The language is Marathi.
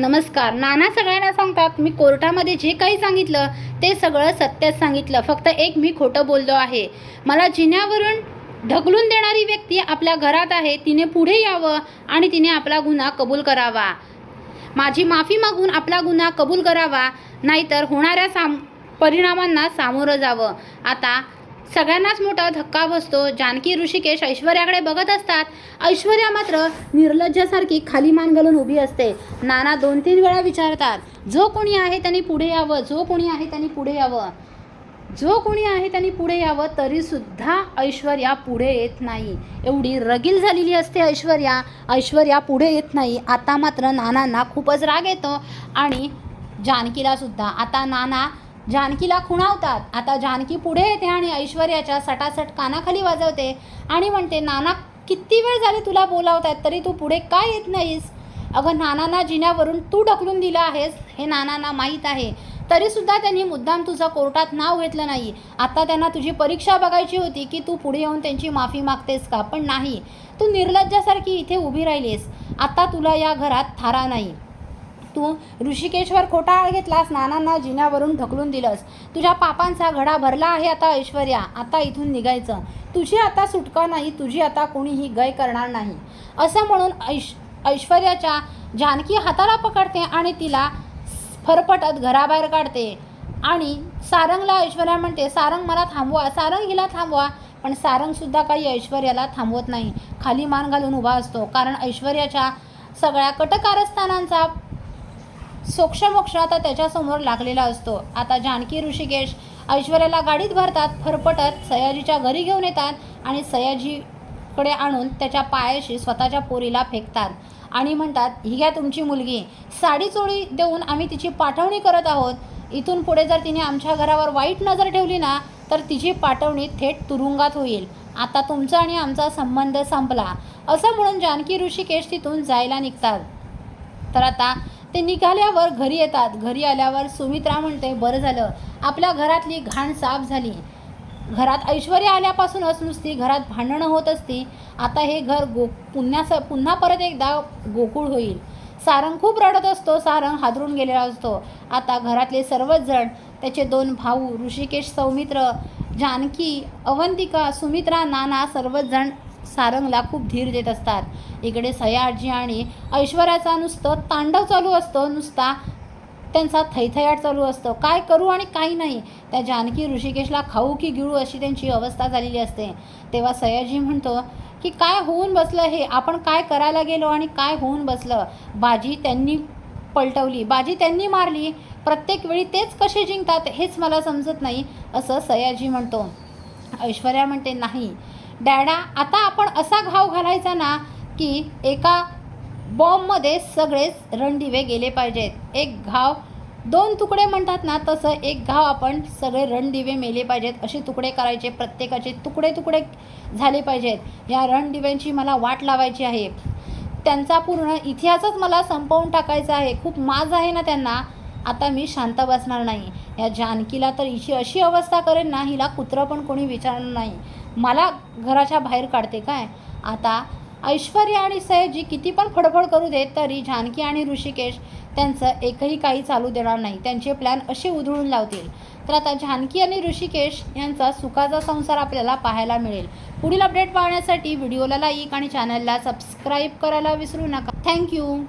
नमस्कार नाना सगळ्यांना सांगतात मी कोर्टामध्ये जे काही सांगितलं ते सगळं सत्यच सांगितलं. फक्त एक मी खोटं बोललो आहे. मला जिन्यावरून ढकलून देणारी व्यक्ती आपल्या घरात आहे तिने पुढे यावं आणि तिने आपला गुन्हा कबूल करावा. माझी माफी मागून आपला गुन्हा कबूल करावा नाहीतर होणाऱ्या साम परिणामांना सामोरं जावं. आता सगळ्यांनाच मोठा धक्का बसतो. जानकी ऋषिकेश ऐश्वर्याकडे बघत असतात. ऐश्वर्या मात्र निर्लज्जासारखी खाली मान घालून उभी असते. नाना दोन तीन वेळा विचारतात जो कोणी आहे त्यांनी पुढे यावं? जो कोणी आहे त्यांनी पुढे यावं? जो कोणी आहे त्यांनी पुढे यावं? तरीसुद्धा ऐश्वर्या पुढे येत नाही. एवढी रगील झालेली असते ऐश्वर्या. ऐश्वर्या पुढे येत नाही. आता मात्र नानांना खूपच राग येतो आणि जानकीलासुद्धा. आता नाना जानकीला खुणावतात. आता जानकी पुढे येते आणि ऐश्वर्याच्या सटासट कानाखाली वाजवते आणि म्हणते नाना किती वेळ झाली तुला बोलावतायत? तरी तू पुढे काय येत नाहीस? अगं नानांना जिन्यावरून तू ढकलून दिलं आहेस हे नानांना माहीत आहे. तरीसुद्धा त्यांनी मुद्दाम तुझं कोर्टात नाव घेतलं नाही. आता त्यांना तुझी परीक्षा बघायची होती की तू पुढे येऊन त्यांची माफी मागतेस का? पण नाही. तू निर्लज्जासारखी इथे उभी राहिलीस. आता तुला या घरात थारा नाही. तू ऋषिकेशवर खोटा आळ घेतलास नानांना जिन्यावरून ढकलून दिलंस. तुझ्या पापांचा घडा भरला आहे आता ऐश्वर्या आता इथून निघायचं. तुझी आता सुटका नाही तुझी आता कोणीही गय करणार नाही. असं म्हणून ऐश ऐश्वर्याच्या जानकी हाताला पकडते आणि तिला फरफटत घराबाहेर काढते. आणि सारंगला ऐश्वर्या म्हणते सारंग मला थांबवा सारंग हिला थांबवा. पण सारंगसुद्धा काही ऐश्वर्याला थांबवत नाही. खाली मान घालून उभा असतो. कारण ऐश्वर्याच्या सगळ्या कटकारस्थानांचा सोक्षमोक्ष आता त्याच्यासमोर लागलेला असतो. आता जानकी ऋषिकेश ऐश्वर्याला गाडीत भरतात फरफटत सयाजीच्या घरी घेऊन येतात आणि सयाजीकडे आणून त्याच्या पायाशी स्वतःच्या पोरीला फेकतात आणि म्हणतात ही घ्या तुमची मुलगी. साडी चोळी देऊन आम्ही तिची पाठवणी करत आहोत. इथून पुढे जर तिने आमच्या घरावर वाईट नजर ठेवली ना तर तिची पाठवणी थेट तुरुंगात होईल. आता तुमचा आणि आमचा संबंध संपला. असं म्हणून जानकी ऋषिकेश तिथून जायला निघतात. तर आता ते निघाल्यावर घरी येतात. घरी आल्यावर सुमित्रा म्हणते बरं झालं. आपल्या घरातली घाण साफ झाली. घरात ऐश्वर्य आल्यापासूनच नुसती घरात भांडणं होत असती. आता हे घर गो पुन्हा पुन्हा परत एकदा गोकुळ होईल. सारंग खूप रडत असतो. सारंग हादरून गेलेला असतो. आता घरातले सर्वच जण त्याचे दोन भाऊ ऋषिकेश सौमित्र जानकी अवंतिका सुमित्रा नाना सर्वच जण सारंगला खूप धीर देत असतात. इकडे सयाजी आणि ऐश्वर्याचा नुसतं तांडव चालू असतो. नुसता त्यांचा थैथयाट चालू असतो. काय करू आणि काही नाही. त्या जानकी ऋषिकेशला खाऊ की गिळू अशी त्यांची अवस्था झालेली असते. तेव्हा सयाजी म्हणतो की काय होऊन बसलं हे? आपण काय करायला गेलो आणि काय होऊन बसलं? बाजी त्यांनी पलटवली. बाजी त्यांनी मारली. प्रत्येक वेळी तेच कसे जिंकतात हेच मला समजत नाही असं सयाजी म्हणतो. ऐश्वर्या म्हणते नाही. डॅडा आता आपण असा घाव घालायचा ना की एका बॉम्बमध्ये सगळेच रणदिवे गेले पाहिजेत. एक घाव दोन तुकडे म्हणतात ना तसं एक घाव आपण सगळे रणदिवे मेले पाहिजेत. असे तुकडे करायचे प्रत्येकाचे तुकडे तुकडे झाले पाहिजेत. या रणदिव्यांची मला वाट लावायची आहे. त्यांचा पूर्ण इतिहासच मला संपवून टाकायचा आहे. खूप माज आहे ना त्यांना. आता मी शांत बसणार नाही. या जानकीला तर हिची अशी अवस्था करेन ना हिला कुत्रं पण कोणी विचारणार नाही. मला घराच्या बाहेर काढते काय? आता ऐश्वर्या आणि सयाजी किती पण फडफड करू देत तरी जानकी आणि ऋषिकेश त्यांचं एकही काही चालू देणार नाही. त्यांचे प्लॅन असे उधळून लावतील. तर आता जानकी आणि ऋषिकेश यांचा सुखाचा संसार आपल्याला पाहायला मिळेल. पुढील अपडेट पाहण्यासाठी व्हिडिओला लाईक आणि चॅनलला सबस्क्राईब करायला विसरू नका. थँक्यू